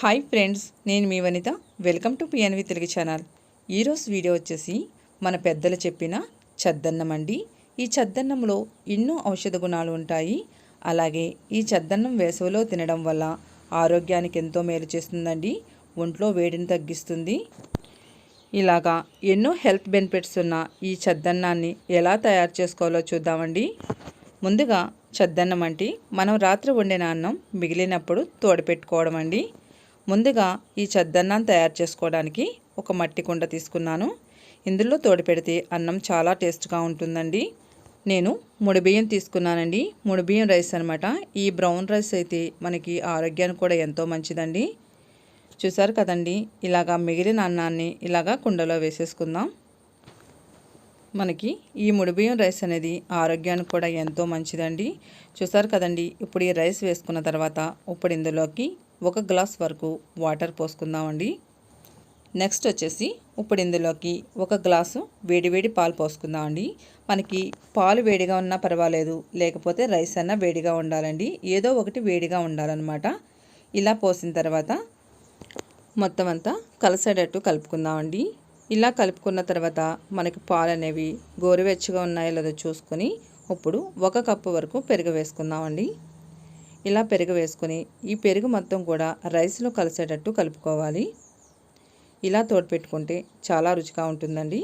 Hi friends నేను మీ Vanitha. Welcome to PNV Telugu channel. ఈరోజు video వచ్చేసి మన పెద్దలు చెప్పిన చద్దన్నం అండి. ఈ చద్దన్నంలో ఎన్నో ఔషధ గుణాలు ఉంటాయి. అలాగే ఈ చద్దన్నం వేసవిలో తినడం వల్ల ఆరోగ్యానికి ఎంతో మేలు చేస్తుందండి. ఒంట్లో వేడిని తగ్గిస్తుంది. ఇలాగా ఎన్నో హెల్త్ బెనిఫిట్స్ ఉన్న ఈ చద్దన్నాన్ని ఎలా తయారు చేసుకోవాలో చూద్దామండి. ముందుగా చద్దన్నం అంటే మనం రాత్రి వండిన అన్నం మిగిలినప్పుడు తోడపెట్టుకోవడం అండి. ముందుగా ఈ చద్దన్నం తయారు చేసుకోవడానికి ఒక మట్టి కుండ తీసుకున్నాను. ఇందులో తోడిపెడితే అన్నం చాలా టేస్ట్గా ఉంటుందండి. నేను ముడి బియ్యం తీసుకున్నానండి. ముడి బియ్యం రైస్ అనమాట ఈ బ్రౌన్ రైస్ అయితే మనకి ఆరోగ్యానికి కూడా ఎంతో మంచిదండి. చూసారు కదండి ఇలాగా మిగిలిన అన్నాన్ని ఇలాగా కుండలో వేసేసుకుందాం. మనకి ఈ ముడిబియ్యం రైస్ అనేది ఆరోగ్యానికి కూడా ఎంతో మంచిదండి. చూసారు కదండి ఇప్పుడు ఈ రైస్ వేసుకున్న తర్వాత ఇప్పుడు ఇందులోకి ఒక గ్లాస్ వరకు వాటర్ పోసుకుందామండి. నెక్స్ట్ వచ్చేసి ఇప్పుడు ఇందులోకి ఒక గ్లాసు వేడివేడి పాలు పోసుకుందామండి. మనకి పాలు వేడిగా ఉన్నా పర్వాలేదు లేకపోతే రైస్ అన్నా వేడిగా ఉండాలండి. ఏదో ఒకటి వేడిగా ఉండాలన్నమాట. ఇలా పోసిన తర్వాత మొత్తం అంతా కలిసేటట్టు కలుపుకుందామండి. ఇలా కలుపుకున్న తర్వాత మనకి పాలు అనేవి గోరువెచ్చగా ఉన్నాయో లేదో చూసుకొని ఇప్పుడు ఒక కప్పు వరకు పెరుగు వేసుకుందామండి. ఇలా పెరుగు వేసుకొని ఈ పెరుగు మొత్తం కూడా రైస్లో కలిసేటట్టు కలుపుకోవాలి. ఇలా తోడుపెట్టుకుంటే చాలా రుచిగా ఉంటుందండి.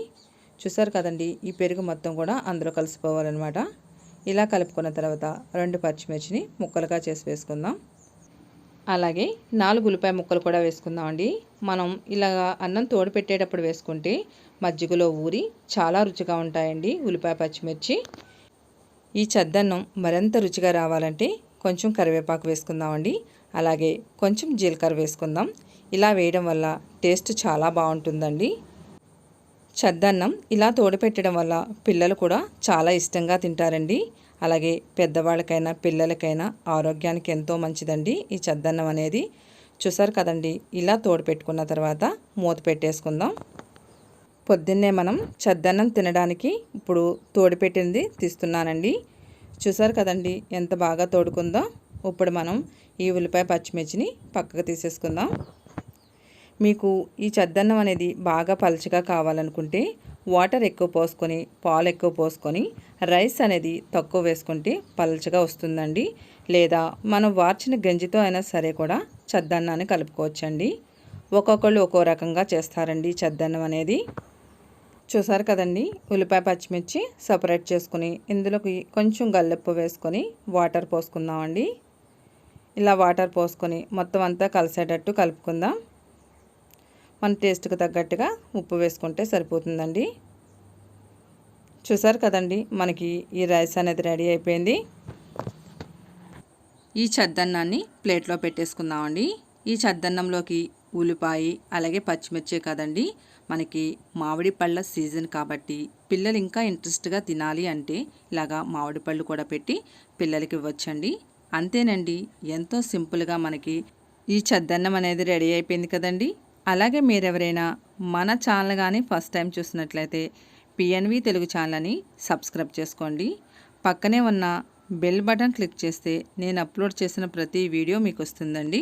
చూసారు కదండి ఈ పెరుగు మొత్తం కూడా అందులో కలిసిపోవాలన్నమాట. ఇలా కలుపుకున్న తర్వాత రెండు పచ్చిమిర్చిని ముక్కలుగా చేసి వేసుకుందాం. అలాగే నాలుగు ఉల్లిపాయ ముక్కలు కూడా వేసుకుందామండి. మనం ఇలా అన్నం తోడు పెట్టేటప్పుడు వేసుకుంటే మజ్జిగలో ఊరి చాలా రుచిగా ఉంటాయండి ఉల్లిపాయ పచ్చిమిర్చి. ఈ చద్దన్నం మరింత రుచిగా రావాలంటే కొంచెం కరివేపాకు వేసుకుందామండి. అలాగే కొంచెం జీలకర్ర వేసుకుందాం. ఇలా వేయడం వల్ల టేస్ట్ చాలా బాగుంటుందండి. చద్దన్నం ఇలా తోడు పెట్టడం వల్ల పిల్లలు కూడా చాలా ఇష్టంగా తింటారండి. అలాగే పెద్దవాళ్ళకైనా పిల్లలకైనా ఆరోగ్యానికి ఎంతో మంచిదండి ఈ చద్దన్నం అనేది. చూసారు కదండి ఇలా తోడు పెట్టుకున్న తర్వాత మూత పెట్టేసుకుందాం. పొద్దున్నే మనం చద్దన్నం తినడానికి ఇప్పుడు తోడుపెట్టింది తీస్తున్నానండి. చూసారు కదండి ఎంత బాగా తోడుకుందో. ఇప్పుడు మనం ఈ ఉల్లిపాయ పచ్చిమిర్చిని పక్కకు తీసేసుకుందాం. మీకు ఈ చద్దన్నం అనేది బాగా పలచగా కావాలనుకుంటే వాటర్ ఎక్కువ పోసుకొని పాలు ఎక్కువ పోసుకొని రైస్ అనేది తక్కువ వేసుకుంటే పలచగా వస్తుందండి. లేదా మనం వార్చిన గంజితో అయినా సరే కూడా చద్దన్నాన్ని కలుపుకోవచ్చండి. ఒక్కొక్కళ్ళు ఒక్కో రకంగా చేస్తారండి చద్దన్నం అనేది. చూసారు కదండి? ఉల్లిపాయ పచ్చిమిర్చి సపరేట్ చేసుకుని ఇందులోకి కొంచెం గల్లెప్పు వేసుకొని వాటర్ పోసుకుందామండి. ఇలా వాటర్ పోసుకొని మొత్తం అంతా కలిసేటట్టు కలుపుకుందాం. మన టేస్ట్కి తగ్గట్టుగా ఉప్పు వేసుకుంటే సరిపోతుందండి. చూసారు కదండి? మనకి ఈ రైస్ అనేది రెడీ అయిపోయింది. ఈ చద్దన్నాన్ని ప్లేట్లో పెట్టేసుకుందామండి. ఈ చద్దన్నంలోకి ఉల్లిపాయ అలాగే పచ్చిమిర్చే కదండి. మనకి మామిడి పళ్ళ సీజన్ కాబట్టి పిల్లలు ఇంకా ఇంట్రెస్ట్గా తినాలి అంటే ఇలాగా మామిడి పళ్ళు కూడా పెట్టి పిల్లలకి ఇవ్వచ్చండి. అంతేనండి ఎంతో సింపుల్గా మనకి ఈ చద్దన్నం అనేది రెడీ అయిపోయింది కదండి. అలాగే మీరెవరైనా మన ఛానల్ కానీ ఫస్ట్ టైం చూసినట్లయితే పిఎన్వి తెలుగు ఛానల్ని సబ్స్క్రైబ్ చేసుకోండి. పక్కనే ఉన్న బెల్ బటన్ క్లిక్ చేస్తే నేను అప్లోడ్ చేసిన ప్రతి వీడియో మీకు వస్తుందండి.